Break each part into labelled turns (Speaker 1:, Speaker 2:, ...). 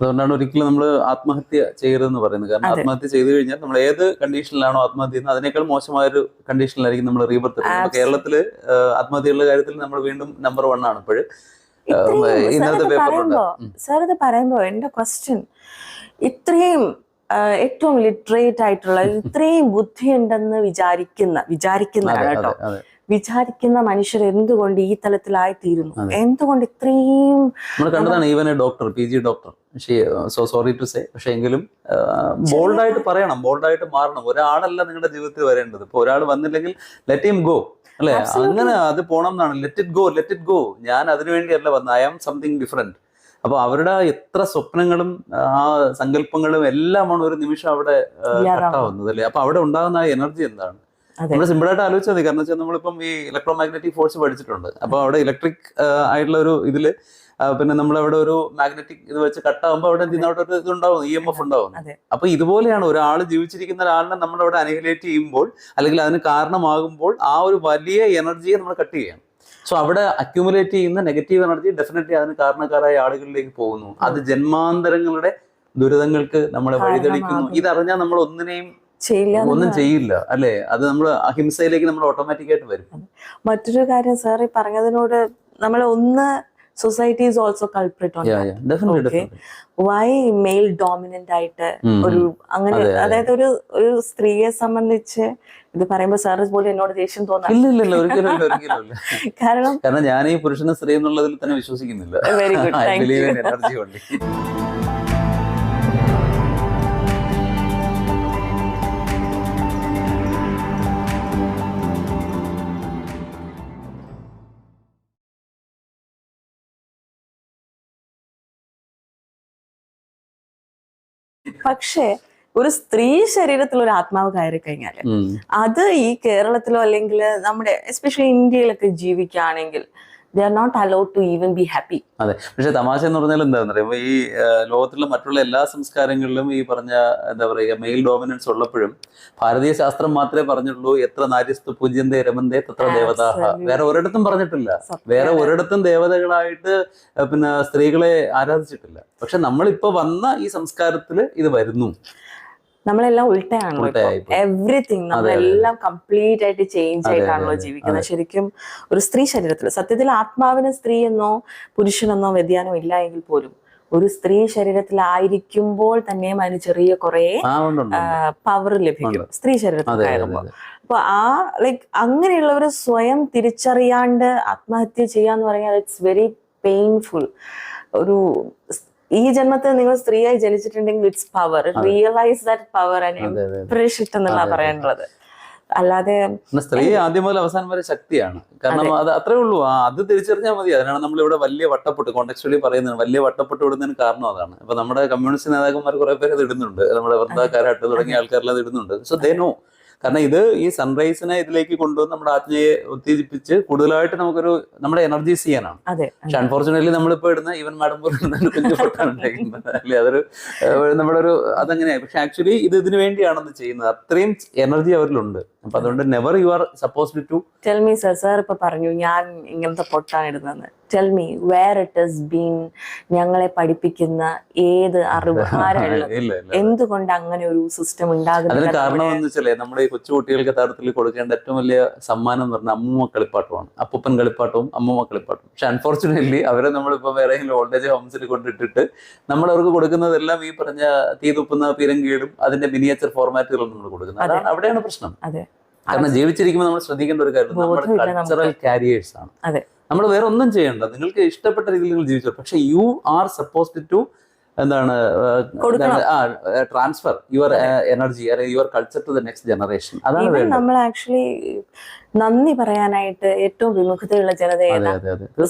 Speaker 1: അതുകൊണ്ടാണ് ഒരിക്കലും നമ്മൾ ആത്മഹത്യ ചെയ്യരുതെന്ന് പറയുന്നത്. കാരണം ആത്മഹത്യ ചെയ്തു കഴിഞ്ഞാൽ നമ്മൾ ഏത് കണ്ടീഷനിലാണോ ആത്മഹത്യ ചെയ്യുന്നത് അതിനേക്കാൾ മോശമായ ഒരു കണ്ടീഷനിലായിരിക്കും നമ്മൾ റീബർത്ത് കേരളത്തിൽ ആത്മഹത്യയുടെ ആത്മഹത്യകളുടെ കാര്യത്തിൽ നമ്മൾ വീണ്ടും നമ്പർ വൺ ആണ്
Speaker 2: ഇത്രയും
Speaker 1: ഇന്നത്തെ പേപ്പറിലുണ്ട്
Speaker 2: പറയുമ്പോ സാർ ഇത് എന്റെ ക്വസ്റ്റ്യൻ ഇത്രയും ഏറ്റവും ലിറ്ററേറ്റ് ആയിട്ടുള്ള ഇത്രയും ബുദ്ധി ഉണ്ടെന്ന് വിചാരിക്കുന്ന വിചാരിക്കുന്നതാണ്
Speaker 1: അതെ
Speaker 2: കേട്ടോ. വിചാരിക്കുന്ന മനുഷ്യർ എന്തുകൊണ്ട് ഈ തലത്തിലായി തീരുന്നു എന്തുകൊണ്ട് ഇത്രയും
Speaker 1: നമ്മൾ കണ്ടതാണ് even doctor P G doctor so sorry to say പക്ഷെ എങ്കിലും ബോൾഡായിട്ട് പറയണം ബോൾഡായിട്ട് മാറണം. ഒരാളല്ല നിങ്ങളുടെ ജീവിതത്തിൽ വരേണ്ടത്. ഇപ്പൊ ഒരാൾ വന്നില്ലെങ്കിൽ ലെറ്റ് ഹിം ഗോ അല്ലെ? അങ്ങനെ അത് പോണം എന്നാണ്. Let it go let it go ഞാൻ അതിനു വേണ്ടിയല്ല വന്നത്. ഐ ആം സംതിങ് ഡിഫറെന്റ് അപ്പൊ അവരുടെ എത്ര സ്വപ്നങ്ങളും ആ സങ്കല്പങ്ങളും എല്ലാമാണ് ഒരു നിമിഷം അവിടെ. കട്ടാവുന്നത് അല്ലേ അപ്പൊ അവിടെ ഉണ്ടാകുന്ന ആ എനർജി എന്താണ്? നമ്മൾ സിമ്പിൾ ആയിട്ട് ആലോചിച്ചാൽ മതി. കാരണം വെച്ചാൽ നമ്മളിപ്പം ഈ ഇലക്ട്രോ മാഗ്നറ്റിക് ഫോഴ്സ് പഠിച്ചിട്ടുണ്ട്. അപ്പൊ അവിടെ ഇലക്ട്രിക് ആയിട്ടുള്ള ഒരു ഇതിൽ പിന്നെ നമ്മൾ അവിടെ ഒരു മാഗ്നറ്റിക് ഇത് വെച്ച് കട്ടാകുമ്പോൾ അവിടെ എന്ത് അവിടെ ഒരു ഇതുണ്ടാവും ഇ എം എഫ് ഉണ്ടാവും അപ്പൊ ഇതുപോലെയാണ് ഒരാൾ ജീവിച്ചിരിക്കുന്ന ഒരാളിനെ നമ്മൾ അവിടെ അനഹിലേറ്റ് ചെയ്യുമ്പോൾ അല്ലെങ്കിൽ അതിന് കാരണമാകുമ്പോൾ ആ ഒരു വലിയ എനർജിയെ നമ്മൾ കട്ട് ചെയ്യണം സോ അവിടെ അക്യുമുലേറ്റ് ചെയ്യുന്ന നെഗറ്റീവ് എനർജി ഡെഫിനറ്റ്ലി അതിന് കാരണക്കാരായ ആളുകളിലേക്ക് പോകുന്നു. അത് ജന്മാന്തരങ്ങളുടെ ദുരിതങ്ങൾക്ക് നമ്മളെ വഴിതെളിക്കുന്നു. ഇതറിഞ്ഞാൽ നമ്മൾ ഒന്നിനെയും ഒന്നും ചെയ്യില്ല അല്ലെ? അത് നമ്മൾ അഹിംസയിലേക്ക് നമ്മൾ ഓട്ടോമാറ്റിക് ആയിട്ട് വരും.
Speaker 2: മറ്റൊരു കാര്യം സാർ ഈ പറഞ്ഞതിനോട് നമ്മൾ ഒന്ന് society is also culprit
Speaker 1: on.
Speaker 2: Why male dominant ആയിട്ട് ഒരു അങ്ങനെ
Speaker 1: അതെ, അതെ.
Speaker 2: അതായത് ഒരു ഒരു സ്ത്രീയെ സംബന്ധിച്ച് ഇത് പറയുമ്പോൾ സാർ പോലും എന്നോട് ദേഷ്യം തോന്നാം
Speaker 1: ഇല്ല ഇല്ല ഇല്ല. ഒരിക്കലും ഇല്ല
Speaker 2: കാരണം
Speaker 1: കാരണം ഞാൻ ഈ പുരുഷനും സ്ത്രീ എന്നുള്ളതിൽ തന്നെ വിശ്വസിക്കുന്നില്ല.
Speaker 2: Very good you
Speaker 1: energy only
Speaker 2: പക്ഷേ ഒരു സ്ത്രീ ശരീരത്തിൽ ഒരു ആത്മാവ് കയറി കഴിഞ്ഞാൽ അത് ഈ കേരളത്തിലോ അല്ലെങ്കിൽ നമ്മുടെ എസ്പെഷ്യലി ഇന്ത്യയിലൊക്കെ ജീവിക്കുകയാണെങ്കിൽ they are not allowed to even be happy
Speaker 1: അതെ. പക്ഷെ തമാശ എന്ന് പറഞ്ഞാൽ എന്താണെന്ന് അറിയാം ഈ ലോകത്തിലുള്ള മറ്റുള്ള എല്ലാ സംസ്കാരങ്ങളിലും ഈ പറഞ്ഞ എന്താ പറയുക മെയിൽ ഡോമിനൻസ് ഉള്ളപ്പോഴും ഭാരതീയ ശാസ്ത്രം മാത്രമേ പറഞ്ഞുള്ളൂ എത്ര നാര്യസ്തു പൂജ്യന്തേ രമന്തേ തത്ര ദേവതാഹ. വേറെ ഒരിടത്തും പറഞ്ഞിട്ടില്ല. വേറെ ഒരിടത്തും ദേവതകളായിട്ട് പിന്നെ സ്ത്രീകളെ ആരാധിച്ചിട്ടില്ല. പക്ഷെ നമ്മളിപ്പോ വന്ന ഈ സംസ്കാരത്തിൽ ഇത് വരുന്നു.
Speaker 2: നമ്മളെല്ലാം ഉൾട്ടയാണല്ലോ. എവറിത്തിങ്. നമ്മളെല്ലാം കംപ്ലീറ്റ് ആയിട്ട് ചേഞ്ച് ആയിട്ടാണല്ലോ ജീവിക്കുന്നത്. ശരിക്കും ഒരു സ്ത്രീ ശരീരത്തിൽ സത്യത്തിൽ ആത്മാവിന് സ്ത്രീ എന്നോ പുരുഷനെന്നോ വ്യതിയാനം ഇല്ല എങ്കിൽ പോലും ഒരു സ്ത്രീ ശരീരത്തിലായിരിക്കുമ്പോൾ തന്നെ അതിന് ചെറിയ കുറെ. പവർ ലഭിക്കും സ്ത്രീ ശരീരത്തിൽ അപ്പൊ ആ ലൈക്ക് അങ്ങനെയുള്ളവർ സ്വയം തിരിച്ചറിയാണ്ട് ആത്മഹത്യ ചെയ്യാന്ന് പറഞ്ഞാൽ ഇറ്റ്സ് വെരി പെയിൻഫുൾ ഒരു ഈ ജന്മത്തിൽ നിങ്ങൾ സ്ത്രീയായി ജനിച്ചിട്ടുണ്ടെങ്കിൽ it's power realise that power
Speaker 1: അതെ, അതെ.
Speaker 2: പറയാനുള്ളത്. അല്ലാതെ
Speaker 1: സ്ത്രീ ആദ്യം മുതൽ അവസാനം വരെ ശക്തിയാണ്. കാരണം അത്. അത്രേ ഉള്ളൂ. ആ അത് തിരിച്ചറിഞ്ഞാൽ മതി. അതിനാണ് നമ്മൾ ഇവിടെ വലിയ വട്ടപ്പെട്ട് കോണ്ടക്ച്വലി പറയുന്നത് വലിയ വട്ടപ്പെട്ട് ഇടുന്നതിന് കാരണം അതാണ്. അപ്പൊ നമ്മുടെ കമ്മ്യൂണിസ്റ്റ് നേതാക്കന്മാർ കുറെ പേര് ഇത് ഇടുന്നുണ്ട്. നമ്മുടെ വൃന്ദാക്കാരായിട്ട് തുടങ്ങിയ ആൾക്കാരെല്ലാം ഇടുന്നുണ്ട്. സോ ദേ നോ കാരണം ഇത് ഈ സൺറൈസിനെ ഇതിലേക്ക് കൊണ്ടുവന്ന് നമ്മുടെ ആത്മീയെ ഉത്തേജിപ്പിച്ച് കൂടുതലായിട്ട് നമുക്കൊരു നമ്മുടെ എനർജൈസ് ചെയ്യാനാണ്. പക്ഷെ അൺഫോർച്ചുനേറ്റ്ലി നമ്മളിപ്പോ ഇടുന്ന ഈവൻ മാഡം പോലും ഇടുന്ന കുഞ്ഞു ഫോട്ടാണ് ഇട്ടേക്കുന്നത് അല്ലേ? അതൊരു നമ്മുടെ ഒരു അതങ്ങനെയായി. പക്ഷെ ആക്ച്വലി ഇത് ഇതിനു വേണ്ടിയാണെന്ന് ചെയ്യുന്നത്. അത്രയും എനർജി അവരിലുണ്ട്. അപ്പൊ അതുകൊണ്ട് never you are supposed to
Speaker 2: tell me sir sir ഇപ്പൊ പറഞ്ഞു ഞാൻ ഇങ്ങനത്തെ പൊട്ടാണ് ഇടുന്നത് tell me where it is been ഞങ്ങളെ പഠിപ്പിക്കുന്ന ഏത് അറിവ് എന്തുകൊണ്ട് അങ്ങനെ ഒരു സിസ്റ്റം ഉണ്ടാകുന്നത്
Speaker 1: കാരണം എന്ന് വെച്ചാൽ നമ്മുടെ ഈ കൊച്ചുകുട്ടികൾക്ക് യഥാർത്ഥത്തിൽ കൊടുക്കേണ്ട ഏറ്റവും വലിയ സമ്മാനം എന്ന് പറഞ്ഞാൽ അമ്മൂമ്മ കളിപ്പാട്ടമാണ്. അപ്പൂപ്പൻ കളിപ്പാട്ടവും അമ്മൂമ്മ കളിപ്പാട്ടവും. പക്ഷെ അൺഫോർച്ചുനേറ്റ്ലി അവരെ നമ്മളിപ്പോ വേറെ ഓൾഡ് ഏജ് ഹോംസിൽ കൊണ്ടിട്ടിട്ട് നമ്മൾ അവർക്ക് കൊടുക്കുന്നതെല്ലാം ഈ പറഞ്ഞ തീ തുപ്പുന്ന പീരങ്കീടും അതിന്റെ മിനിയേച്ചർ ഫോർമാറ്റുകളും നമ്മൾ കൊടുക്കുന്നത്. അതാണ് അവിടെയാണ് പ്രശ്നം.
Speaker 2: അതെ.
Speaker 1: കാരണം ജീവിച്ചിരിക്കുമ്പോൾ നമ്മൾ ശ്രദ്ധിക്കേണ്ട ഒരു കാര്യം
Speaker 2: നമ്മുടെ
Speaker 1: കൾച്ചറൽ കാരിയേഴ്സ് ആണ്.
Speaker 2: അതെ.
Speaker 1: നമ്മൾ വേറെ ഒന്നും ചെയ്യേണ്ട. നിങ്ങൾക്ക് ഇഷ്ടപ്പെട്ട രീതിയിൽ നിങ്ങൾ ജീവിച്ചു. പക്ഷെ യു ആർ സപ്പോസ്ഡ് ടു എന്താണ്. ട്രാൻസ്ഫർ യുവർ എനർജി അല്ലെങ്കിൽ your culture to the next generation അതാണ്
Speaker 2: നമ്മൾ ആക്ച്വലി നന്ദി പറയാനായിട്ട് ഏറ്റവും വിമുഖതയുള്ള ജനത ഏതാ?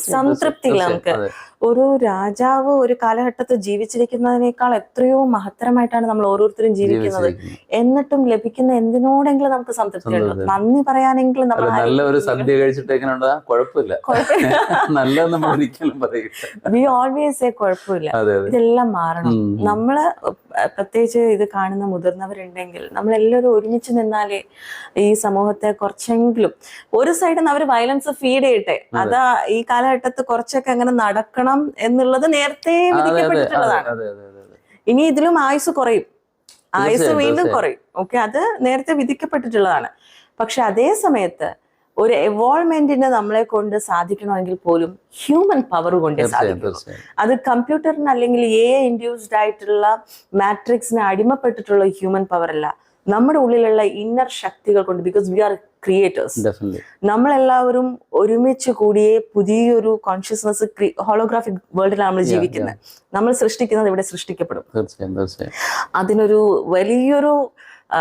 Speaker 2: സംതൃപ്തിയില്ല നമുക്ക്. ഒരു രാജാവ് ഒരു കാലഘട്ടത്തിൽ ജീവിച്ചിരിക്കുന്നതിനേക്കാൾ എത്രയോ മഹത്തരമായിട്ടാണ് നമ്മൾ ഓരോരുത്തരും ജീവിക്കുന്നത്. എന്നിട്ടും ലഭിക്കുന്ന എന്തിനോടെങ്കിലും നമുക്ക് സംതൃപ്തി ഉണ്ട് നന്ദി പറയാനെങ്കിലും നമ്മൾ
Speaker 1: നല്ല ഒരു സദ്യ കഴിച്ചിട്ട് എങ്ങനെയുണ്ടാ? കുഴപ്പമില്ല.
Speaker 2: കുഴപ്പമില്ല.
Speaker 1: നല്ല നമ്മൾ ഒരിക്കലും പറയില്ല.
Speaker 2: വി ഓൾവേസ് എ കുഴപ്പമില്ല. ഇതെല്ലാം മാറണം. നമ്മൾ പ്രത്യേകിച്ച് ഇത് കാണുന്ന മുതിർന്നവരുണ്ടെങ്കിൽ നമ്മളെല്ലാവരും ഒരുമിച്ച് നിന്നാലേ ഈ സമൂഹത്തെ കുറച്ചെങ്കിലും ഒരു സൈഡിൽ നിന്ന് അവർ വയലൻസ് ഫീഡ് ചെയ്യട്ടെ. അത്. ഈ കാലഘട്ടത്ത് കുറച്ചൊക്കെ അങ്ങനെ നടക്കണം എന്നുള്ളത് നേരത്തെ വിധിക്കപ്പെട്ടിട്ടുള്ളതാണ്. ഇനി ഇതിലും ആയുസ് കുറയും. ആയുസ് വീണ്ടും കുറയും. ഓക്കെ അത് നേരത്തെ വിധിക്കപ്പെട്ടിട്ടുള്ളതാണ്. പക്ഷെ അതേ സമയത്ത് ഒരു എവോൾവ്മെന്റിന് നമ്മളെ കൊണ്ട് സാധിക്കണമെങ്കിൽ പോലും ഹ്യൂമൻ പവർ കൊണ്ട് സാധിക്കും. അത് കമ്പ്യൂട്ടറിന് അല്ലെങ്കിൽ എ ഇൻഡ്യൂസ്ഡ് ആയിട്ടുള്ള മാട്രിക്സിന് അടിമപ്പെട്ടിട്ടുള്ള ഹ്യൂമൻ പവർ അല്ല. നമ്മുടെ ഉള്ളിലുള്ള ഇന്നർ ശക്തികൾ കൊണ്ട് ബിക്കോസ് വി ആർ ക്രിയേറ്റേഴ്സ് നമ്മളെല്ലാവരും ഒരുമിച്ച് കൂടിയേ പുതിയൊരു കോൺഷ്യസ്നസ് ഹോളോഗ്രാഫിക് വേൾഡിലാണ് നമ്മൾ ജീവിക്കുന്നത് നമ്മൾ സൃഷ്ടിക്കുന്നത് ഇവിടെ സൃഷ്ടിക്കപ്പെടും. അതിനൊരു വലിയൊരു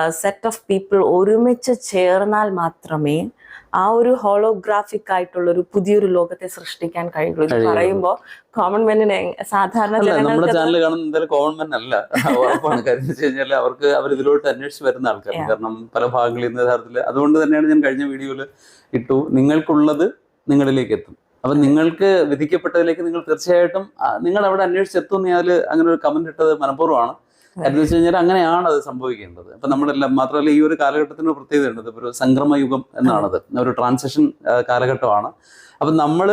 Speaker 2: സെറ്റ് ഓഫ് പീപ്പിൾ ഒരുമിച്ച് ചേർന്നാൽ മാത്രമേ ആ ഒരു ഹോളോഗ്രാഫിക് ആയിട്ടുള്ള ഒരു പുതിയൊരു ലോകത്തെ സൃഷ്ടിക്കാൻ കഴിയുള്ളൂ. ഇത്. പറയുമ്പോൾ കോമൺ മെന്നിന് സാധാരണ
Speaker 1: നമ്മുടെ ചാനൽ കാണുന്ന കോമൺ മെൻ അല്ല. ഉറപ്പാണ്. കാര്യം വെച്ച് കഴിഞ്ഞാൽ അവർക്ക് അവർ ഇതിലോട്ട് അന്വേഷിച്ച് വരുന്ന
Speaker 2: ആൾക്കാർ.
Speaker 1: കാരണം പല ഭാഗങ്ങളിൽ നിന്ന് യഥാർത്ഥത്തിൽ അതുകൊണ്ട് തന്നെയാണ് ഞാൻ കഴിഞ്ഞ വീഡിയോയിൽ ഇട്ടു. നിങ്ങൾക്കുള്ളത് നിങ്ങളിലേക്ക് എത്തും. അപ്പൊ നിങ്ങൾക്ക് വിധിക്കപ്പെട്ടതിലേക്ക് നിങ്ങൾ തീർച്ചയായിട്ടും നിങ്ങൾ അവിടെ അന്വേഷിച്ചെത്തും ഞാൻ അങ്ങനെ ഒരു കമന്റ് ഇട്ടത് മനഃപൂർവമാണ്. കാരണം വെച്ച് കഴിഞ്ഞാൽ അങ്ങനെയാണ് അത് സംഭവിക്കേണ്ടത്. അപ്പൊ നമ്മളെല്ലാം മാത്രമല്ല ഈ ഒരു കാലഘട്ടത്തിന് പ്രത്യേകതയുണ്ട്. ഒരു സംക്രമയുഗം എന്നാണത്. ഒരു ട്രാൻസിഷൻ കാലഘട്ടമാണ്. അപ്പൊ നമ്മൾ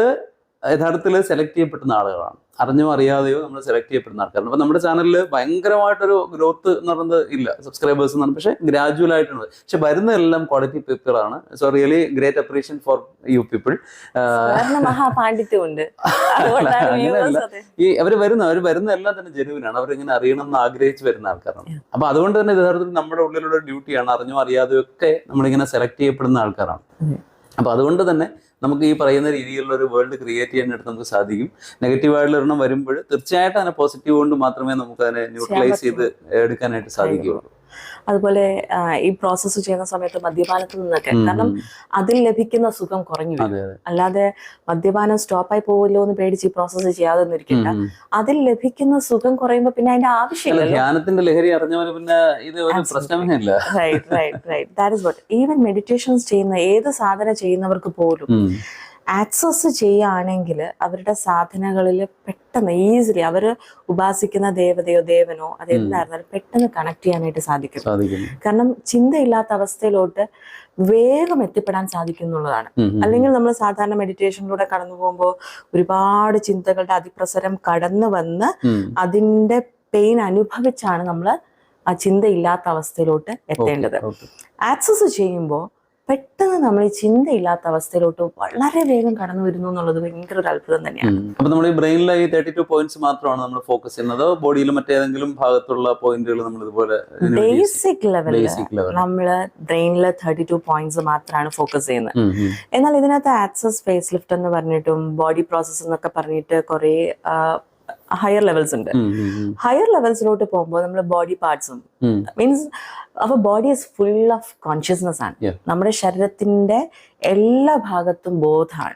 Speaker 1: യഥാർത്ഥത്തിൽ സെലക്ട് ചെയ്യപ്പെടുന്ന ആളുകളാണ്. അറിഞ്ഞോ അറിയാതെയോ നമ്മൾ സെലക്ട് ചെയ്യപ്പെടുന്ന ആൾക്കാരാണ്. അപ്പൊ നമ്മുടെ ചാനലിൽ ഭയങ്കരമായിട്ടൊരു ഗ്രോത്ത് എന്ന് പറയുന്നത് ഇല്ല. സബ്സ്ക്രൈബേഴ്സ് എന്ന് പറയുന്നത് പക്ഷേ ഗ്രാജുവൽ ആയിട്ടുണ്ട്. പക്ഷെ വരുന്നതെല്ലാം ക്വാളിറ്റി പീപ്പിൾ ആണ്. So really great appreciation for you people
Speaker 2: മഹാപാണ്ഡിത്യമുണ്ട്.
Speaker 1: ഈ അവർ വരുന്ന അവർ വരുന്ന എല്ലാം തന്നെ ജനുവിനാണ് അവരിങ്ങനെ അറിയണം എന്ന് ആഗ്രഹിച്ച് വരുന്ന ആൾക്കാരാണ്. അപ്പൊ അതുകൊണ്ട് തന്നെ യഥാർത്ഥത്തിൽ നമ്മുടെ ഉള്ളിലുള്ള ഡ്യൂട്ടിയാണ് അറിഞ്ഞോ അറിയാതെയോ ഒക്കെ നമ്മളിങ്ങനെ സെലക്ട് ചെയ്യപ്പെടുന്ന ആൾക്കാരാണ്.
Speaker 2: ഉം.
Speaker 1: അപ്പൊ അതുകൊണ്ട് തന്നെ നമുക്ക് ഈ പറയുന്ന രീതിയിലുള്ള ഒരു വേൾഡ് ക്രിയേറ്റ് ചെയ്യാനായിട്ട് നമുക്ക് സാധിക്കും നെഗറ്റീവായിട്ടുള്ള ഒരെണ്ണം വരുമ്പോൾ തീർച്ചയായിട്ടും അതിനെ പോസിറ്റീവ് കൊണ്ട് മാത്രമേ നമുക്ക് അതിനെ ന്യൂട്രലൈസ് ചെയ്ത് എടുക്കാനായിട്ട് സാധിക്കുകയുള്ളൂ
Speaker 2: അതുപോലെ ഈ പ്രോസസ്സ് ചെയ്യുന്ന സമയത്ത് മദ്യപാനത്തിൽ നിന്നൊക്കെ. കാരണം അതിൽ ലഭിക്കുന്ന സുഖം കുറഞ്ഞു അല്ലാതെ മദ്യപാനം സ്റ്റോപ്പായി പോകുമല്ലോ എന്ന് പേടിച്ച് ഈ പ്രോസസ്സ് ചെയ്യാതെ ഒന്നും
Speaker 1: ഉം,
Speaker 2: ഇരിക്കില്ല
Speaker 1: ഉം.
Speaker 2: അതിൽ ലഭിക്കുന്ന സുഖം കുറയുമ്പോ പിന്നെ അതിന്റെ ആവശ്യമില്ല
Speaker 1: ധ്യാനത്തിന്റെ ലഹരി പിന്നെ ഇത് ഒരു
Speaker 2: Absolutely.
Speaker 1: പ്രശ്നമേ ഇല്ല
Speaker 2: right right right that is what even meditations ചെയ്യുന്ന ഏത് സാധനം ചെയ്യുന്നവർക്ക് പോലും. ആക്സസ് ചെയ്യുകയാണെങ്കിൽ അവരുടെ സാധനകളിൽ പെട്ടെന്ന് ഈസിലി അവർ ഉപാസിക്കുന്ന ദേവതയോ ദേവനോ അതെന്തായിരുന്നാലും പെട്ടെന്ന് കണക്ട് ചെയ്യാനായിട്ട് സാധിക്കും. കാരണം ചിന്തയില്ലാത്ത അവസ്ഥയിലോട്ട് വേഗം എത്തിപ്പെടാൻ സാധിക്കും എന്നുള്ളതാണ്
Speaker 1: ഉം, ഉം.
Speaker 2: അല്ലെങ്കിൽ നമ്മൾ സാധാരണ മെഡിറ്റേഷനിലൂടെ കടന്നു പോകുമ്പോൾ ഒരുപാട് ചിന്തകളുടെ അതിപ്രസരം കടന്നു വന്ന്
Speaker 1: അതിന്റെ
Speaker 2: അതിന്റെ പെയിൻ അനുഭവിച്ചാണ് നമ്മൾ ആ ചിന്തയില്ലാത്ത അവസ്ഥയിലോട്ട് എത്തേണ്ടത്. ആക്സസ് ചെയ്യുമ്പോൾ പെട്ടെന്ന് നമ്മൾ ഈ ചിന്തയില്ലാത്ത അവസ്ഥയിലോട്ട് വളരെ വേഗം കടന്നു വരുന്നു എന്നുള്ളത് ഭയങ്കര ഒരു അത്ഭുതം തന്നെയാണ്.
Speaker 1: അപ്പൊ നമ്മൾ ഈ ബ്രെയിനിലെ ഈ തേർട്ടി ടു പോയിന്റ്സ് മാത്രമാണ് നമ്മൾ ഫോക്കസ് ചെയ്യുന്നത്? ബോഡിയിൽ മറ്റേതെങ്കിലും ഭാഗത്തുള്ള പോയിന്റുകൾ നമ്മൾ ഇതുപോലെ
Speaker 2: ബേസിക് ലെവലിൽ നമ്മൾ ബ്രെയിനിലെ തേർട്ടി ടു പോയിന്റ്സ് മാത്രമാണ് ഫോക്കസ് ചെയ്യുന്നത്. എന്നാൽ ഇതിനകത്ത് ആക്സസ് ഫേസ് ലിഫ്റ്റ് എന്ന് പറഞ്ഞിട്ടും ബോഡി പ്രോസസ് എന്നൊക്കെ പറഞ്ഞിട്ട് കുറെ ഹയർ ലെവൽസ് ഉണ്ട്. ഹയർ ലെവൽസിലോട്ട് പോകുമ്പോൾ നമ്മൾ body പാർട്സും means our body is full of consciousness ആണ്. നമ്മുടെ ശരീരത്തിന്റെ എല്ലാ ഭാഗത്തും ബോധമാണ്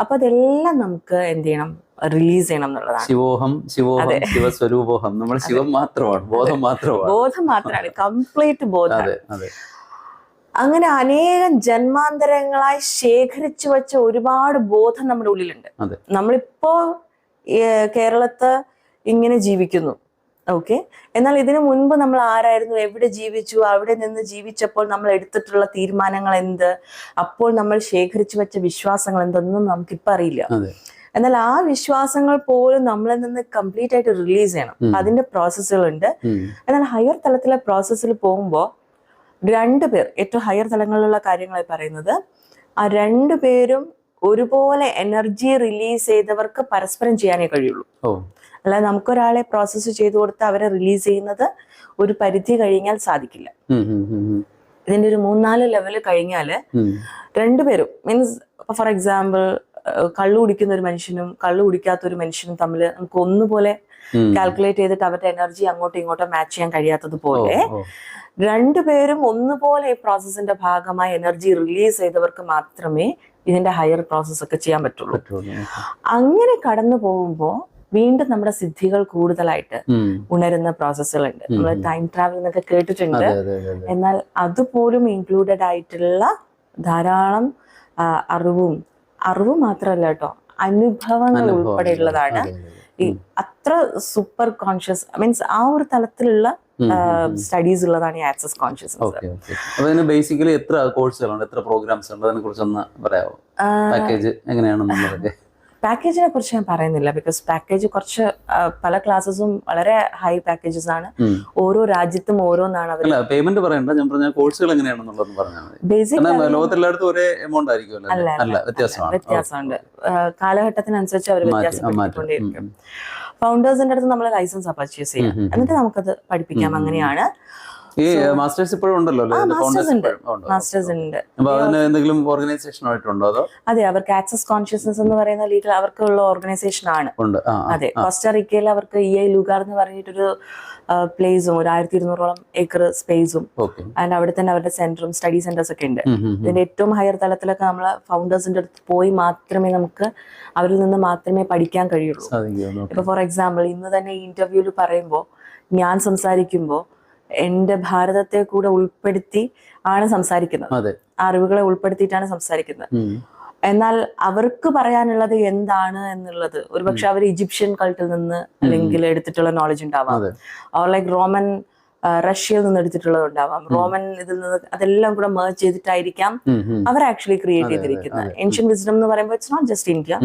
Speaker 2: അപ്പൊ അതെല്ലാം നമുക്ക് എന്ത് ചെയ്യണം? റിലീസ് ചെയ്യണം എന്നുള്ളതാണ്.
Speaker 1: ശിവോഹം ശിവോഹം ശിവസ്വരൂപോഹം. നമ്മൾ ശിവം മാത്രമാണ് ബോധം മാത്രമാണ്.
Speaker 2: ബോധം മാത്രമാണ് കംപ്ലീറ്റ് ബോധം അങ്ങനെ അനേകം ജന്മാന്തരങ്ങളായി ശേഖരിച്ചു വെച്ച ഒരുപാട് ബോധം നമ്മുടെ ഉള്ളിലുണ്ട്. നമ്മളിപ്പോ കേരളത്ത് ഇങ്ങനെ ജീവിക്കുന്നു. ഓക്കെ? എന്നാൽ ഇതിനു മുൻപ് നമ്മൾ ആരായിരുന്നു? എവിടെ ജീവിച്ചു? അവിടെ നിന്ന് ജീവിച്ചപ്പോൾ നമ്മൾ എടുത്തിട്ടുള്ള തീരുമാനങ്ങൾ എന്ത്? അപ്പോൾ നമ്മൾ ശേഖരിച്ചു വെച്ച വിശ്വാസങ്ങൾ എന്തെന്നും നമുക്കിപ്പോ അറിയില്ല. എന്നാൽ ആ വിശ്വാസങ്ങൾ പോലും നമ്മളിൽ നിന്ന് കംപ്ലീറ്റ് ആയിട്ട് റിലീസ് ചെയ്യണം. അതിന്റെ പ്രോസസ്സുകളുണ്ട്
Speaker 1: ഉണ്ട്
Speaker 2: എന്നാൽ ഹയർ തലത്തിലെ പ്രോസസ്സിൽ പോകുമ്പോൾ രണ്ടു പേർ ഏറ്റവും ഹയർ തലങ്ങളിലുള്ള കാര്യങ്ങളായി പറയുന്നത് ആ രണ്ടു പേരും ഒരുപോലെ എനർജി റിലീസ് ചെയ്തവർക്ക് പരസ്പരം ചെയ്യാനേ കഴിയുള്ളൂ
Speaker 1: അല്ല
Speaker 2: അല്ലാതെ നമുക്കൊരാളെ പ്രോസസ്സ് ചെയ്തു കൊടുത്ത് അവരെ റിലീസ് ചെയ്യുന്നത് ഒരു പരിധി കഴിഞ്ഞാൽ സാധിക്കില്ല. ഇതിന്റെ ഒരു മൂന്നാൽ ലെവൽ കഴിഞ്ഞാൽ. രണ്ടുപേരും മീൻസ് ഫോർ എക്സാമ്പിൾ കള്ളു കുടിക്കുന്ന ഒരു മനുഷ്യനും കള്ളു കുടിക്കാത്ത ഒരു മനുഷ്യനും തമ്മിൽ നമുക്ക് ഒന്നുപോലെ കാൽക്കുലേറ്റ് ചെയ്തിട്ട് അവരുടെ എനർജി അങ്ങോട്ടും ഇങ്ങോട്ടും മാച്ച് ചെയ്യാൻ കഴിയാത്തത് പോലെ. രണ്ടുപേരും ഒന്നുപോലെ ഈ പ്രോസസ്സിന്റെ ഭാഗമായി എനർജി റിലീസ് ചെയ്തവർക്ക് മാത്രമേ ഇതിന്റെ ഹയർ പ്രോസസ് ഒക്കെ ചെയ്യാൻ പറ്റുള്ളൂ. അങ്ങനെ കടന്നു പോകുമ്പോൾ വീണ്ടും നമ്മുടെ സിദ്ധികൾ കൂടുതലായിട്ട്. ഉണരുന്ന പ്രോസസ്സുകളുണ്ട്. നമ്മൾ ടൈം ട്രാവൽ എന്നൊക്കെ കേട്ടിട്ടുണ്ട് എന്നാൽ അതുപോലും ഇൻക്ലൂഡഡ് ആയിട്ടുള്ള ധാരാളം അറിവും അറിവ് മാത്രമല്ല കേട്ടോ അനുഭവങ്ങൾ ഉൾപ്പെടെയുള്ളതാണ്. ഈ അത്ര സൂപ്പർ കോൺഷ്യസ് മീൻസ് ആ ഒരു തലത്തിലുള്ള സ്റ്റഡീസ് ഉള്ളതാണ് ഈ ആക്സസ് കോൺഷ്യസ്നസ്
Speaker 1: ബേസിക്കലി എത്ര കോഴ്സുകളുണ്ട് എത്ര പ്രോഗ്രാംസ് ഉണ്ട്? അതിനെ കുറിച്ച് ഒന്ന് പറയാമോ പാക്കേജ് എങ്ങനെയാണെന്നുള്ളതൊക്കെ?
Speaker 2: പാക്കേജിനെ കുറിച്ച് ഞാൻ പറയുന്നില്ല. ബിക്കോസ് പാക്കേജ് കുറച്ച് പല ക്ലാസ്സസും വളരെ ഹൈ പാക്കേജസ് ആണ്. ഓരോ രാജ്യത്തും ഓരോന്നാണ് അവർ
Speaker 1: പേയ്മെന്റ് പറയണ്ട. ഞാൻ പറഞ്ഞ കോഴ്സുകൾ എങ്ങനെയാണെന്നുള്ളത് പറഞ്ഞാൽ ലോകത്തെല്ലായിടത്തും ഒരേ എമൗണ്ട് ആയിരിക്കുമല്ലോ
Speaker 2: അല്ല,
Speaker 1: വ്യത്യാസമാണ്.
Speaker 2: വ്യത്യാസമുണ്ട്. കാലഘട്ടത്തിനനുസരിച്ച് അവർ. വ്യത്യാസപ്പെടുത്തിക്കൊണ്ടേയിരിക്കും ഫൗണ്ടേഴ്സിന്റെ അടുത്ത് നമ്മൾ ലൈസൻസ് പർച്ചേസ് ചെയ്യാം. എന്നിട്ട് നമുക്കത് പഠിപ്പിക്കാം. അങ്ങനെയാണ്.
Speaker 1: ഈ മാസ്റ്റേഴ്സ് ഇപ്പോഴും ഉണ്ടല്ലോ founders
Speaker 2: ഉണ്ട്. മാസ്റ്റേഴ്സ് ഉണ്ട്?
Speaker 1: എന്തെങ്കിലും അതോ?
Speaker 2: അതെ അവർക്ക് ആക്സസ് കോൺഷ്യസ്നസ് എന്ന് പറയുന്ന ലീഗൽ അവർക്കുള്ള ഓർഗനൈസേഷൻ ആണ്. അതെ. കോസ്റ്ററിക്കയിൽ അവർക്ക് ഇ ഐ ലുഗാർ എന്ന് പറഞ്ഞിട്ടൊരു പ്ലേസും ഒരു ആയിരത്തി ഇരുന്നൂറോളം ഏക്കർ സ്പേസും അതിന് അവിടെ തന്നെ അവരുടെ സെന്ററും സ്റ്റഡി സെന്റേഴ്സ് ഒക്കെ ഉണ്ട്. ഇതിന്റെ ഏറ്റവും ഹയർ തലത്തിലൊക്കെ നമ്മളെ ഫൗണ്ടേഴ്സിന്റെ അടുത്ത് പോയി മാത്രമേ നമുക്ക് അവരിൽ നിന്ന് മാത്രമേ പഠിക്കാൻ കഴിയുള്ളൂ. ഇപ്പൊ ഫോർ എക്സാമ്പിൾ ഇന്ന് തന്നെ ഈ ഇന്റർവ്യൂവിൽ പറയുമ്പോൾ ഞാൻ സംസാരിക്കുമ്പോൾ എന്റെ ഭാരതത്തെ കൂടെ ഉൾപ്പെടുത്തി ആണ് സംസാരിക്കുന്നത്. അറിവുകളെ ഉൾപ്പെടുത്തിയിട്ടാണ് സംസാരിക്കുന്നത്. എന്നാൽ അവർക്ക് പറയാനുള്ളത് എന്താണ് എന്നുള്ളത്. ഒരുപക്ഷെ അവർ ഈജിപ്ഷ്യൻ കൾട്ടിൽ നിന്ന് അല്ലെങ്കിൽ എടുത്തിട്ടുള്ള നോളജ് ഉണ്ടാവാം.
Speaker 1: അവർ
Speaker 2: ഓർ ലൈക്ക് റോമൻ റഷ്യയിൽ നിന്ന് എടുത്തിട്ടുള്ളത് ഉണ്ടാവാം. റോമൻ ഇതിൽ നിന്ന് അതെല്ലാം കൂടെ മേർജ് ചെയ്തിട്ടായിരിക്കാം. അവർ ആക്ച്വലി ക്രിയേറ്റ് ചെയ്തിരിക്കുന്നത്. ഏൻഷ്യൻ വിസ്ഡം എന്ന് പറയുമ്പോൾ it's not just India.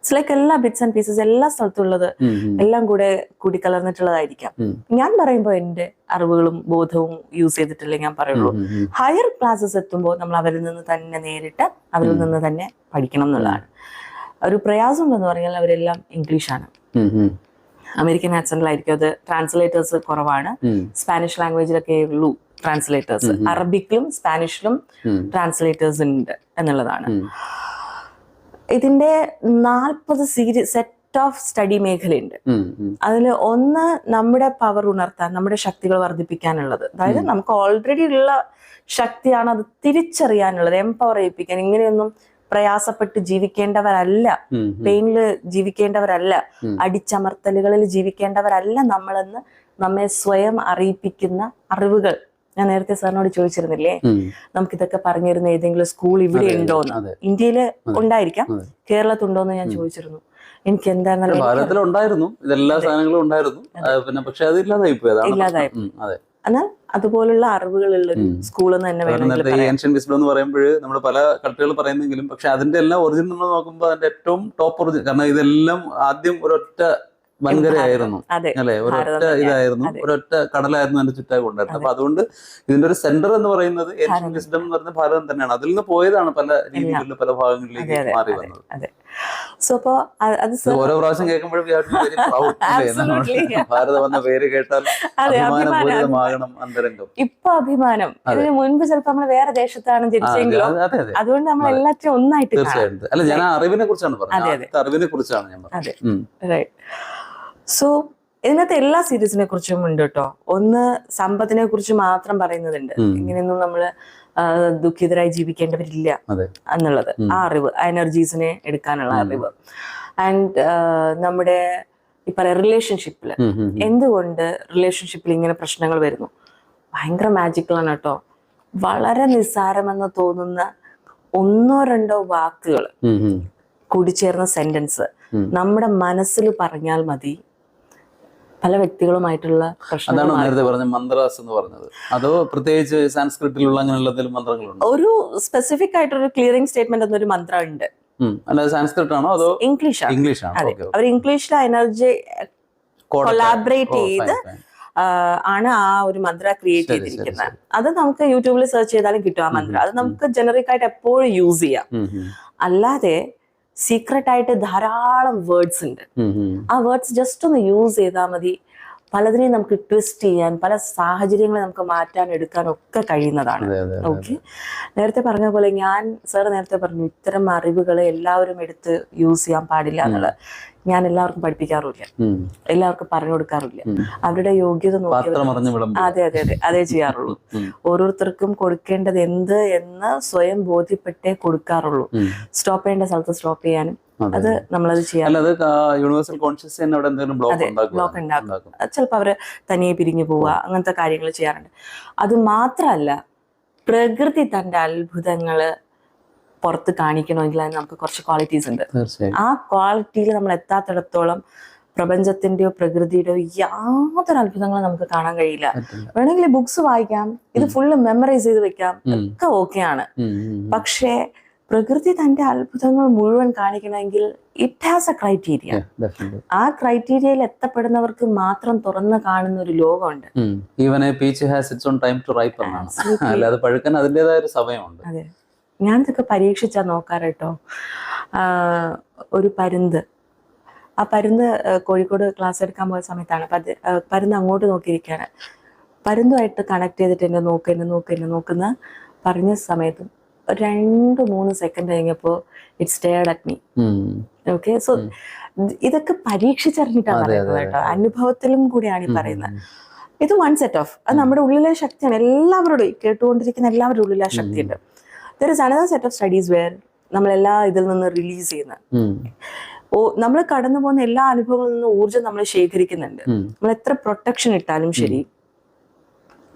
Speaker 2: It's like എല്ലാ ബിറ്റ്സ് ആൻഡ് പീസസ് എല്ലാ സ്ഥലത്തും ഉള്ളത്
Speaker 1: ഉം, ഉം.
Speaker 2: എല്ലാം കൂടെ കൂടി
Speaker 1: കലർന്നിട്ടുള്ളതായിരിക്കാം.
Speaker 2: ഞാൻ പറയുമ്പോൾ എന്റെ അറിവുകളും ബോധവും യൂസ് ചെയ്തിട്ടില്ലേ ഞാൻ പറയുള്ളൂ. ഹയർ ക്ലാസ്സസ് എത്തുമ്പോൾ നമ്മൾ അവരിൽ നിന്ന് തന്നെ നേരിട്ട് അവരിൽ നിന്ന് തന്നെ പഠിക്കണം എന്നുള്ളതാണ്. ഒരു പ്രയാസം എന്ന് പറഞ്ഞാൽ അവരെല്ലാം ഇംഗ്ലീഷാണ്. അമേരിക്കൻ ആക്സെന്റിലായിരിക്കും അത്. ട്രാൻസ്ലേറ്റേഴ്സ് കുറവാണ്. സ്പാനിഷ് ലാംഗ്വേജിലൊക്കെ ഉള്ളൂ ട്രാൻസ്ലേറ്റേഴ്സ് അറബിക്കിലും സ്പാനിഷിലും ട്രാൻസ്ലേറ്റേഴ്സ് ഉണ്ട് എന്നുള്ളതാണ്. ഇതിന്റെ നാൽപ്പത് സീരി സെറ്റ് ഓഫ് സ്റ്റഡി മേഖലയുണ്ട്. അതിൽ ഒന്ന് നമ്മുടെ പവർ ഉണർത്താൻ നമ്മുടെ ശക്തികൾ വർദ്ധിപ്പിക്കാനുള്ളത്. അതായത് നമുക്ക് ഓൾറെഡി ഉള്ള ശക്തിയാണ് അത് തിരിച്ചറിയാനുള്ളത് എംപവർ ചെയ്യിപ്പിക്കാൻ. ഇങ്ങനെയൊന്നും പ്രയാസപ്പെട്ട് ജീവിക്കേണ്ടവരല്ല.
Speaker 1: ഉം.
Speaker 2: ജീവിക്കേണ്ടവരല്ല. അടിച്ചമർത്തലുകളിൽ ജീവിക്കേണ്ടവരല്ല നമ്മളെന്ന് നമ്മെ സ്വയം അറിയിപ്പിക്കുന്ന അറിവുകൾ. ഞാൻ നേരത്തെ സാറിനോട് ചോദിച്ചിരുന്നില്ലേ. നമുക്കിതൊക്കെ പറഞ്ഞിരുന്ന ഏതെങ്കിലും സ്കൂൾ ഇവിടെ
Speaker 1: ഉണ്ടോ
Speaker 2: എന്ന്
Speaker 1: അതെ.
Speaker 2: ഇന്ത്യയിൽ ഉണ്ടായിരിക്കാം.
Speaker 1: അതെ.
Speaker 2: കേരളത്തുണ്ടോന്ന് ഞാൻ ചോദിച്ചിരുന്നു. എനിക്ക് എന്താണെന്നുള്ള
Speaker 1: ഭാരതത്തിൽ ഉണ്ടായിരുന്നു. ഇതെല്ലാ സാധനങ്ങളും ഉണ്ടായിരുന്നു. പിന്നെ പക്ഷെ അത് ഇല്ലാതായി
Speaker 2: ഇല്ലാതായി എന്നാൽ അതുപോലുള്ള അറിവുകളുള്ള ഒരു സ്കൂൾ എന്ന് തന്നെ
Speaker 1: ഏൻഷ്യൻ വിസ്ഡം എന്ന് പറയുമ്പോൾ നമ്മൾ പല കട്ടുകൾ പറയുന്നെങ്കിലും പക്ഷെ അതിന്റെ എല്ലാം ഒറിജിനൽ നമ്മൾ നോക്കുമ്പോൾ അതിന്റെ ഏറ്റവും ടോപ്പ് ഒറിജിനൽ കാരണം ഇതെല്ലാം ആദ്യം ഒരൊറ്റ വൻകരയായിരുന്നു അല്ലെ? ഒരൊറ്റ ഇതായിരുന്നു. ഒരൊറ്റ കടലായിരുന്നു അതിന്റെ ചുറ്റാകെ ഉണ്ടായിരുന്നത്. അപ്പൊ അതുകൊണ്ട് ഇതിന്റെ ഒരു സെന്റർ എന്ന് പറയുന്നത് ഏഷ്യൻ വിസ്ഡം എന്ന് പറയുന്ന ഭാരതം തന്നെയാണ്. അതിൽ നിന്ന് പോയതാണ് പല രീതിയിലുള്ള പല ഭാഗങ്ങളിലേക്ക് മാറി വന്നത്.
Speaker 2: സോ അപ്പോ അത്
Speaker 1: ഓരോ പ്രാവശ്യം കേൾക്കുമ്പോഴും ഭാരതം പേര് കേട്ടാൽ
Speaker 2: അതെ
Speaker 1: അഭിമാനപൂരിതമാകണം അന്തരംഗം.
Speaker 2: ഇപ്പൊ അഭിമാനം. ഇതിന് മുൻപ് ചിലപ്പോ നമ്മൾ വേറെ ദേശത്താണ് ജനിച്ചെങ്കിലും
Speaker 1: അതെ അതെ അതെ.
Speaker 2: അതുകൊണ്ട് നമ്മൾ എല്ലാത്തിനും ഒന്നായിട്ട്
Speaker 1: തീർച്ചയായിട്ടും. അല്ല ഞാൻ അറിവിനെ കുറിച്ചാണ് പറഞ്ഞത്. അറിവിനെ കുറിച്ചാണ് ഞാൻ പറഞ്ഞത്.
Speaker 2: റൈറ്റ് സോ ഇതിനകത്ത് എല്ലാ സീരീസിനെ കുറിച്ചും ഉണ്ട് കേട്ടോ ഒന്ന് സമ്പത്തിനെ കുറിച്ച് മാത്രം പറയുന്നതുണ്ട്. ഇങ്ങനെയൊന്നും നമ്മൾ ദുഃഖിതരായി ജീവിക്കേണ്ടവരില്ല എന്നുള്ളത്. ആ അറിവ് ആ എനർജീസിനെ എടുക്കാനുള്ള അറിവ്. ആൻഡ് നമ്മുടെ ഈ പറയാ റിലേഷൻഷിപ്പിൽ. എന്തുകൊണ്ട് റിലേഷൻഷിപ്പിൽ ഇങ്ങനെ പ്രശ്നങ്ങൾ വരുന്നു? ഭയങ്കര മാജിക്കലാണ് കേട്ടോ വളരെ നിസ്സാരമെന്ന് തോന്നുന്ന ഒന്നോ രണ്ടോ വാക്കുകൾ. കൂടിച്ചേർന്ന സെന്റൻസ് നമ്മുടെ മനസ്സിൽ പറഞ്ഞാൽ മതി പല വ്യക്തികളുമായിട്ടുള്ള
Speaker 1: അതാണോ. നേരത്തെ പറഞ്ഞ മന്ത്രാസ് എന്ന് പറഞ്ഞത്. അതോ പ്രത്യേകിച്ച് സാൻസ്ക്രിറ്റിലുള്ള അങ്ങനെയുള്ള എന്തെങ്കിലും മന്ത്രങ്ങളുണ്ടോ?
Speaker 2: ഒരു സ്പെസിഫിക് ആയിട്ടൊരു ക്ലിയറിംഗ് സ്റ്റേറ്റ്മെന്റ് എന്നൊരു മന്ത്രം ഉണ്ട്.
Speaker 1: സാൻസ്ക്രിറ്റ് ആണോ അതോ
Speaker 2: ഇംഗ്ലീഷ്
Speaker 1: ഇംഗ്ലീഷ് ആണോ.
Speaker 2: അവർ ഇംഗ്ലീഷിലെ എനർജി കൊളാബറേറ്റ് ചെയ്ത് ആണ് ആ ഒരു മന്ത്ര ക്രിയേറ്റ് ചെയ്തിരിക്കുന്നത്. അത് നമുക്ക് യൂട്യൂബിൽ സെർച്ച് ചെയ്താലും കിട്ടും ആ മന്ത്ര. അത് നമുക്ക് ജനറിക് ആയിട്ട് എപ്പോഴും യൂസ് ചെയ്യാം. അല്ലാതെ സീക്രട്ട് ആയിട്ട് ധാരാളം വേർഡ്സ് ഉണ്ട്. ആ വേർഡ്സ് ജസ്റ്റ് ഒന്ന് യൂസ് ചെയ്താൽ മതി. പലതിനെയും നമുക്ക് ട്വിസ്റ്റ് ചെയ്യാൻ പല സാഹചര്യങ്ങളെ നമുക്ക് മാറ്റാൻ എടുക്കാൻ ഒക്കെ കഴിയുന്നതാണ്. ഓക്കെ നേരത്തെ പറഞ്ഞ പോലെ ഞാൻ സാർ നേരത്തെ പറഞ്ഞു ഇത്തരം അറിവുകൾ എല്ലാവരും എടുത്ത് യൂസ് ചെയ്യാൻ പാടില്ല എന്നുള്ളത്. ഞാൻ എല്ലാവർക്കും പഠിപ്പിക്കാറില്ല എല്ലാവർക്കും പറഞ്ഞു കൊടുക്കാറില്ല. അവരുടെ യോഗ്യത നോക്കി അതെ അതെ അതെ. അതേ ചെയ്യാറുള്ളൂ. ഓരോരുത്തർക്കും കൊടുക്കേണ്ടത് എന്ത് എന്ന് സ്വയം ബോധ്യപ്പെട്ടേ കൊടുക്കാറുള്ളൂ. സ്റ്റോപ്പ് ചെയ്യേണ്ട സ്ഥലത്ത് സ്റ്റോപ്പ് ചെയ്യാനും
Speaker 1: അതെ.
Speaker 2: നമ്മളത് ചെയ്യാം.
Speaker 1: യൂണിവേഴ്സൽ കോൺഷ്യസ് ബ്ലോക്ക്
Speaker 2: ഉണ്ടാക്കും. ചിലപ്പോൾ അവർ തനിയെ പിരിഞ്ഞു പോവുക അങ്ങനത്തെ കാര്യങ്ങൾ ചെയ്യാറുണ്ട്. അത് മാത്രമല്ല പ്രകൃതി തന്റെ അത്ഭുതങ്ങൾ പുറത്ത് കാണിക്കണമെങ്കിൽ അതിന് നമുക്ക് കുറച്ച് ക്വാളിറ്റീസ് ഉണ്ട്. ആ ക്വാളിറ്റിയിൽ നമ്മൾ എത്താത്തിടത്തോളം പ്രപഞ്ചത്തിന്റെയോ പ്രകൃതിയുടെയോ യാതൊരു അത്ഭുതങ്ങളും നമുക്ക് കാണാൻ കഴിയില്ല. വേണമെങ്കിൽ ബുക്സ് വായിക്കാം ഇത് ഫുള്ള് മെമ്മറൈസ് ചെയ്ത് വെക്കാം ഒക്കെ ഓക്കെയാണ്. പക്ഷേ പ്രകൃതി തന്റെ അത്ഭുതങ്ങൾ മുഴുവൻ കാണിക്കണമെങ്കിൽ ഇറ്റ് ഹാസ് എ ക്രൈറ്റീരിയ ആ ക്രൈറ്റീരിയയിൽ എത്തപ്പെടുന്നവർക്ക് മാത്രം തുറന്നു കാണുന്ന ഒരു ലോകമുണ്ട്.
Speaker 1: Even peach has its own time to
Speaker 2: ripe.
Speaker 1: അല്ലാതെ പഴുക്കാൻ അതിന്റെതായ ഒരു സമയമുണ്ട്.
Speaker 2: അതെ പരീക്ഷിച്ചാൽ നോക്കാറ് കേട്ടോ ഒരു പരുന്ത്. ആ പരുന്ത് കോഴിക്കോട് ക്ലാസ് എടുക്കാൻ പോയ സമയത്താണ് പരുന്ത് അങ്ങോട്ട് നോക്കിയിരിക്കുകയാണ് പരുന്തുമായിട്ട് കണക്ട് ചെയ്തിട്ട് എന്നെ നോക്ക് എന്നെ നോക്ക് എന്നെ നോക്കുന്ന പറഞ്ഞ സമയത്ത് രണ്ട് മൂന്ന് സെക്കൻഡ് കഴിഞ്ഞപ്പോൾ it stayed at me. Okay so ഇതൊക്കെ പരീക്ഷിച്ചറിഞ്ഞിട്ടാണ് പറയുന്നത് കേട്ടോ. അനുഭവത്തിലും കൂടിയാണ് ഈ പറയുന്നത്. ഇത് വൺ സെറ്റ് ഓഫ് അത് നമ്മുടെ ഉള്ളിലെ ശക്തിയാണ്. എല്ലാവരോടും കേട്ടുകൊണ്ടിരിക്കുന്ന എല്ലാവരുടെ ഉള്ളിലെ ശക്തിയുണ്ട്. There is another set of studies where നമ്മളെല്ലാ ഇതിൽ നിന്ന് റിലീസ് ചെയ്യുന്ന ഓ നമ്മൾ കടന്നു പോകുന്ന എല്ലാ അനുഭവങ്ങളിൽ നിന്നും ഊർജം നമ്മൾ ശേഖരിക്കുന്നുണ്ട്. നമ്മൾ എത്ര പ്രൊട്ടക്ഷൻ ഇട്ടാലും ശരി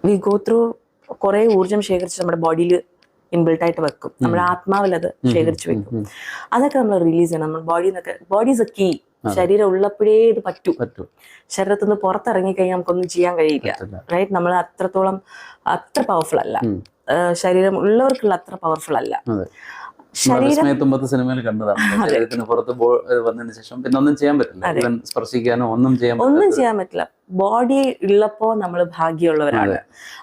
Speaker 2: വി ഗോ ത്രൂ കുറെ ഊർജം ശേഖരിച്ച് നമ്മുടെ ബോഡിയിൽ ഇൻബിൽട്ട് ആയിട്ട് വെക്കും. നമ്മുടെ ആത്മാവിൽ അത് ശേഖരിച്ച് വെക്കും. അതൊക്കെ നമ്മൾ റിലീസ് ചെയ്യണം. നമ്മൾ ബോഡി എന്നൊക്കെ ബോഡി ഇസ് എ കീ ശരീരം ഉള്ളപ്പോഴേ ഇത് പറ്റൂ.
Speaker 1: പറ്റും.
Speaker 2: ശരീരത്തിൽ നിന്ന് പുറത്തിറങ്ങി കഴിഞ്ഞാൽ നമുക്കൊന്നും ചെയ്യാൻ കഴിയില്ല. റൈറ്റ് നമ്മൾ അത്രത്തോളം അത്ര പവർഫുൾ അല്ല. ശരീരം ഉള്ളവർക്കുള്ള അത്ര പവർഫുൾ അല്ല.
Speaker 1: സിനിമയിൽ കണ്ടതാണ്. ശരീരത്തിന് പുറത്ത് വന്നതിന് ശേഷം പിന്നെ ഒന്നും ചെയ്യാൻ പറ്റില്ല.
Speaker 2: അതെ.
Speaker 1: സ്പർശിക്കാനോ ഒന്നും ചെയ്യാൻ
Speaker 2: ഒന്നും
Speaker 1: പറ്റില്ല
Speaker 2: ചെയ്യാൻ പറ്റില്ല. ബോഡി ഉള്ളപ്പോ നമ്മൾ ഭാഗ്യമുള്ളവരാണ്.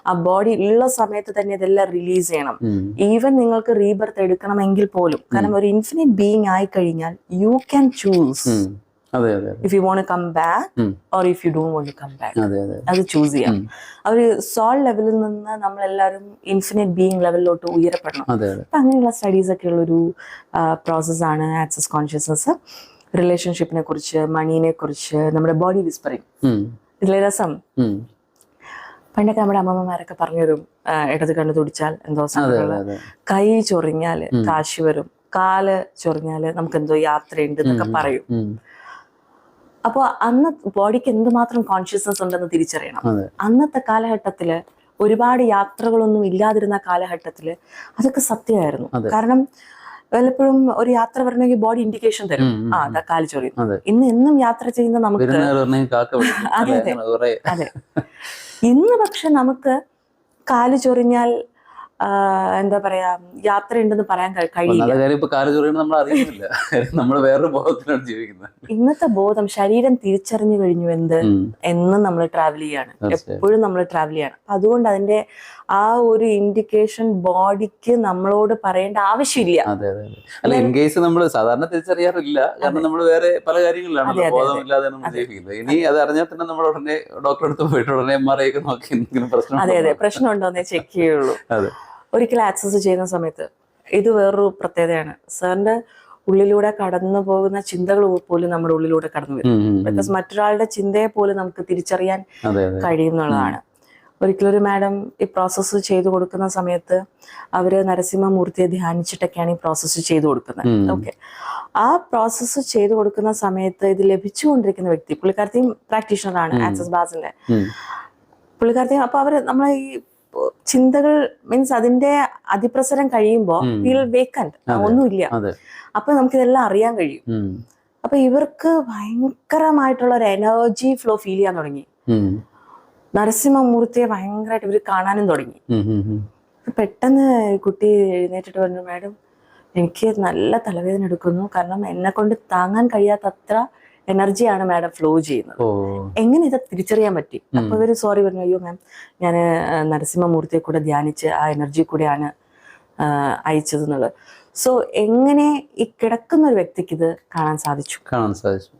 Speaker 2: ആ ബോഡി ഉള്ള സമയത്ത് തന്നെ ഇതെല്ലാം റിലീസ് ചെയ്യണം. ഈവൻ നിങ്ങൾക്ക് റീബർത്ത് എടുക്കണമെങ്കിൽ പോലും. കാരണം ഒരു ഇൻഫിനിറ്റ് ബീങ് ആയി കഴിഞ്ഞാൽ you can choose if you want come back or if you don't want come back
Speaker 1: അതെ
Speaker 2: ചൂസ് ചെയ്യാം.
Speaker 1: അവർ
Speaker 2: ആ ഒരു സോൾ ലെവലിൽ നിന്ന് നമ്മളെല്ലാവരും ഇൻഫിനിറ്റ് ബീങ് ലെവലിലോട്ട് ഉയരപ്പെടണം. അപ്പൊ അങ്ങനെയുള്ള സ്റ്റഡീസ് ഒക്കെ ഉള്ളൊരു പ്രോസസ്സാണ് ആക്സസ് കോൺഷ്യസ്നസ് റിലേഷൻഷിപ്പിനെ കുറിച്ച് മണീനെ കുറിച്ച് നമ്മുടെ ബോഡി വിസ്പറിങ്. ഇതിലെ രസം? പണ്ടൊക്കെ നമ്മുടെ അമ്മമ്മമാരൊക്കെ പറഞ്ഞു തരും ഇടത് കണ്ണു തുടിച്ചാൽ എന്തോ
Speaker 1: സംഭവങ്ങൾ.
Speaker 2: കൈ ചൊറിഞ്ഞാൽ കാശി വരും. കാൽ ചൊറിഞ്ഞാൽ നമുക്ക് എന്തോ യാത്രയുണ്ട് എന്നൊക്കെ പറയും. അപ്പോൾ അന്ന് ബോഡിക്ക് എന്തുമാത്രം കോൺഷ്യസ്നസ് ഉണ്ടെന്ന് തിരിച്ചറിയണം. അന്നത്തെ കാലഘട്ടത്തിൽ ഒരുപാട് യാത്രകളൊന്നും ഇല്ലാതിരുന്ന കാലഘട്ടത്തിൽ അതൊക്കെ സത്യമായിരുന്നു. കാരണം വല്ലപ്പോഴും ഒരു യാത്ര പറഞ്ഞെങ്കിൽ ബോഡി ഇൻഡിക്കേഷൻ തരും. ആ തക്കാലി കാൽ ചൊറിയും. ഇന്ന് എന്നും യാത്ര ചെയ്യുന്ന നമുക്ക് അതെ? അതെ. അതെ. ഇന്ന് പക്ഷെ നമുക്ക് കാൽ ചൊറിഞ്ഞാൽ എന്താ പറയാ യാത്ര ഉണ്ടെന്ന് പറയാൻ കഴിയില്ല. ഇന്നത്തെ ബോധം ശരീരം തിരിച്ചറിഞ്ഞു കഴിഞ്ഞു എന്ത്? എന്നും നമ്മൾ ട്രാവൽ ചെയ്യാണ്. എപ്പോഴും നമ്മൾ ട്രാവൽ ചെയ്യാണ്. അതുകൊണ്ട് അതിന്റെ ആ ഒരു ഇൻഡിക്കേഷൻ ബോഡിക്ക് നമ്മളോട് പറയേണ്ട ആവശ്യമില്ല.
Speaker 1: അതെ അതെ അതെ. അല്ല ഇൻ കേസ് നമ്മൾ സാധാരണ തിരിച്ചറിയാറില്ല. കാരണം നമ്മൾ വേറെ പല കാര്യങ്ങളിലാണ് ബോധമില്ലാതെ നമ്മൾ ജീവിക്കുന്നത്. ഇനി അത് അറിഞ്ഞാൽ തന്നെ നമ്മൾ ഉടനെ ഡോക്ടറെ അടുത്ത് പോയിട്ട് ഉടനെ എം ആർ ഐ ഒക്കെ നോക്കി എന്തെങ്കിലും പ്രശ്നം
Speaker 2: അതെ അതെ. പ്രശ്നമുണ്ടോ എന്നേ ചെക്ക് ചെയ്യുള്ളൂ.
Speaker 1: അതെ.
Speaker 2: ഒരിക്കൽ ആക്സസ് ചെയ്യുന്ന സമയത്ത്. ഇത് വേറൊരു പ്രത്യേകതയാണ്. സാറിന്റെ ഉള്ളിലൂടെ കടന്നു പോകുന്ന ചിന്തകൾ പോലും നമ്മുടെ ഉള്ളിലൂടെ കടന്നു വരും. ബിക്കോസ് മറ്റൊരാളുടെ ചിന്തയെ പോലും നമുക്ക് തിരിച്ചറിയാൻ കഴിയുന്നുള്ളതാണ്. ഒരിക്കലൊരു മാഡം ഈ പ്രോസസ്സ് ചെയ്തു കൊടുക്കുന്ന സമയത്ത് അവർ നരസിംഹമൂർത്തിയെ ധ്യാനിച്ചിട്ടൊക്കെയാണ് ഈ പ്രോസസ്സ് ചെയ്തു കൊടുക്കുന്നത്. ഓക്കെ ആ പ്രോസസ്സ് ചെയ്തു കൊടുക്കുന്ന സമയത്ത് ഇത് ലഭിച്ചുകൊണ്ടിരിക്കുന്ന വ്യക്തി പുള്ളിക്കാരത്തെയും പ്രാക്ടീഷണറാണ് ആക്സസ് ബാസിന്റെ. പുള്ളിക്കാരത്തെയും അപ്പൊ അവർ നമ്മളെ ഈ ചിന്തകൾ മീൻസ് അതിന്റെ അതിപ്രസരം കഴിയുമ്പോൾ വേക്കൻഡ് ഒന്നുമില്ല. അപ്പൊ നമുക്ക് ഇതെല്ലാം അറിയാൻ കഴിയും. അപ്പൊ ഇവർക്ക് ഭയങ്കരമായിട്ടുള്ള ഒരു എനർജി ഫ്ലോ ഫീൽ ചെയ്യാൻ തുടങ്ങി. നരസിംഹമൂർത്തിയെ ഭയങ്കരമായിട്ട് ഇവർ കാണാനും തുടങ്ങി. പെട്ടെന്ന് കുട്ടി എഴുന്നേറ്റിട്ട് പറഞ്ഞു മാഡം എനിക്ക് നല്ല തലവേദന എടുക്കുന്നു. കാരണം എന്നെ കൊണ്ട് താങ്ങാൻ കഴിയാത്ത അത്ര എനർജിയാണ് മാഡം ഫ്ലോ ചെയ്യുന്നത്. എങ്ങനെ ഇത് തിരിച്ചറിയാൻ പറ്റി? അപ്പൊ ഇവർ സോറി പറഞ്ഞു അയ്യോ മാം ഞാൻ നരസിംഹമൂർത്തിയെ കൂടെ ധ്യാനിച്ച് ആ എനർജി കൂടെയാണ് അയച്ചത് എന്നുള്ളത്. സോ എങ്ങനെ ഈ കിടക്കുന്ന ഒരു വ്യക്തിക്ക് ഇത് കാണാൻ സാധിച്ചു?
Speaker 1: കാണാൻ സാധിച്ചു.